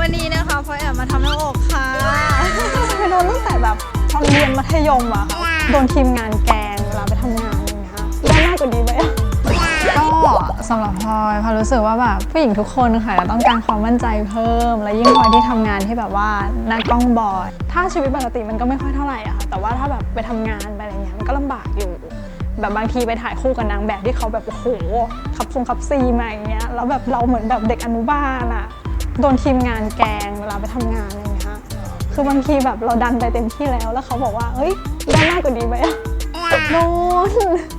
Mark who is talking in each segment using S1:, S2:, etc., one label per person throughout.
S1: วันนี้นะคะพลอยแอบมาทำหน้าอกค่ะ
S2: เคยโดนตั้งแต่แบบตอนเรียนมัธยมอะค่ะโดนทีมงานแกล้งเวลาไปทำงานอะไรอย่างเงี้ยได้มากกว่านี้ไหมอะ
S3: ก็สำหรับพลอยพลอยรู้สึกว่าแบบผู้หญิงทุกคนค่ะต้องการความมั่นใจเพิ่ม และยิ่งพลอยที่ทำงานที่แบบว่าหน้ากล้องบอย
S2: ถ้าชีวิตปกติมันก็ไม่ค่อยเท่าไหร่อะค่ะแต่ว่าถ้าแบบไปทำงานไปอะไรเงี้ยมันก็ลำบากอยู่ แบบบางทีไปถ่ายคู่กับนางแบบที่เขาแบบโอ้โหขับทรงขับซีมาอย่างเงี้ยแล้วแบบเราเหมือนแบบเด็กอนุบาลอะ โดนทีมงานแกงเวลาไปทำงานอะไรเงี้ยคือบางทีแบบเราดันไปเต็มที่แล้วแล้วเขาบอกว่าเฮ้ยได้มากกว่านี้ไหมอะโดน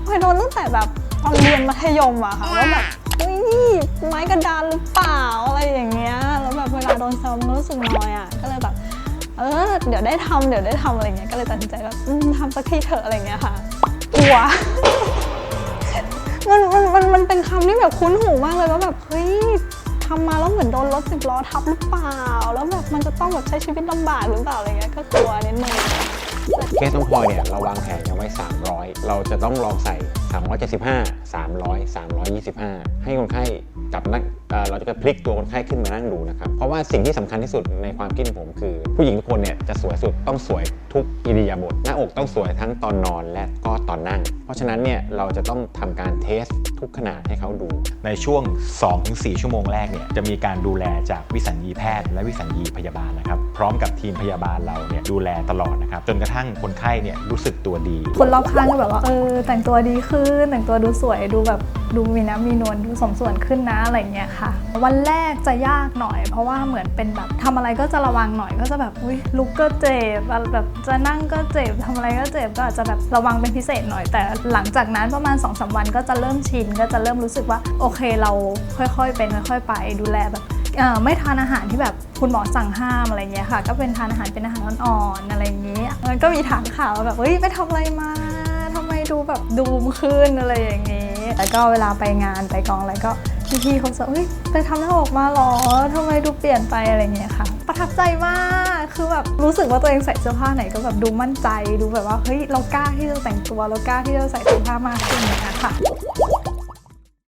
S2: พลอยโดนตั้งแต่แบบตอนเรียนมัธยมอะค่ะว่าแบบเฮ้ยไม้กระดานหรือเปล่าอะไรอย่างเงี้ยแล้วแบบเวลาโดนแซวมันก็รู้สึกน้อยอะก็เลยแบบเออเดี๋ยวได้ทำเดี๋ยวได้ทำอะไรเงี้ยก็เลยตัดสินใจแบบทำสักทีเถอะอะไรเงี้ยค่ะกลัวมันมันมันมันเป็นคำที่แบบคุ้นหูมากเลยว่าแบบเฮ้ย ทำมาแล้วเหมือนโดนรถสิบล้อทับหรือเปล่า แล้วแบบมันจะต้องแบบใช้ชีวิตลำบากหรือเปล่าอะไรเงี้ยก็กลัวนิดนึง
S4: สน้องพลอยเนี่ยเราวางแผนกันไว้ 300 เราจะต้องลองใส่ 375 300 325 ให้คนไข้จับนั่งเเราจะพลิกตัวคนไข้ขึ้นมานั่งดูนะครับ เพราะว่าสิ่งที่สำคัญที่สุดในความคิดของผมคือ ผู้หญิงทุกคนเนี่ยจะสวยสุดต้องสวยทุกอิริยาบถหน้าอกต้องสวยทั้งตอนนอนและก็ตอนนั่ง เพราะฉะนั้นเนี่ยเราจะต้องทำการเทสทุกขนาดให้เขาดู
S5: ในช่วง 2-4 ชั่วโมงแรกเนี่ยจะมีการดูแลจากวิสัญญีแพทย์และวิสัญญีพยาบาลนะครับ ร้อมกับทีมพยาบาลเราเนี่ยดูแลตลอดนะครับจนกระทั่งคนไข้เนี่ยรู้สึกตัวดี
S3: คนรอบข้างก็แบบว่าเออแต่งตัวดีขึ้น แต่งตัวดูสวยดูแบบดูมีน้ำมีนวลดูสมส่วนขึ้นนะอะไรเงี้ยค่ะ วันแรกจะยากหน่อย เพราะว่าเหมือนเป็นแบบทำอะไรก็จะระวังหน่อยก็จะแบบอุ้ยลุกก็เจ็บแบบจะนั่งก็เจ็บทำอะไรก็เจ็บก็อาจจะแบบระวังเป็นพิเศษหน่อย แต่หลังจากนั้นประมาณ2อสวันก็จะเริ่มชินก็จะเริ่มรู้สึกว่าโอเคเราค่อยๆเป็นค่อย ๆ ไปดูแลแบบ ไม่ทานอาหารที่แบบคุณหมอสั่งห้ามอะไรเงี้ยค่ะ ก็เป็นทานอาหารเป็นอาหารอ่อนๆอะไรอย่างนี้มันก็มีถามข่าวแบบเฮ้ยไปทำอะไรมาทำไมดูแบบดูมขึ้นอะไรอย่างนี้ แล้วก็เวลาไปงานไปกองอะไรก็พี่ๆเขาจะเฮ้ยไปทำหน้าอกมาหรอทำไมดูเปลี่ยนไปอะไรเงี้ยค่ะ ประทับใจมากคือแบบรู้สึกว่าตัวเองใส่เสื้อผ้าไหนก็แบบดูมั่นใจดูแบบว่าเฮ้ยเรากล้าที่จะแต่งตัวเรากล้าที่จะใส่เสื้อผ้ามากขึ้นอย่างเงี้ยค่ะ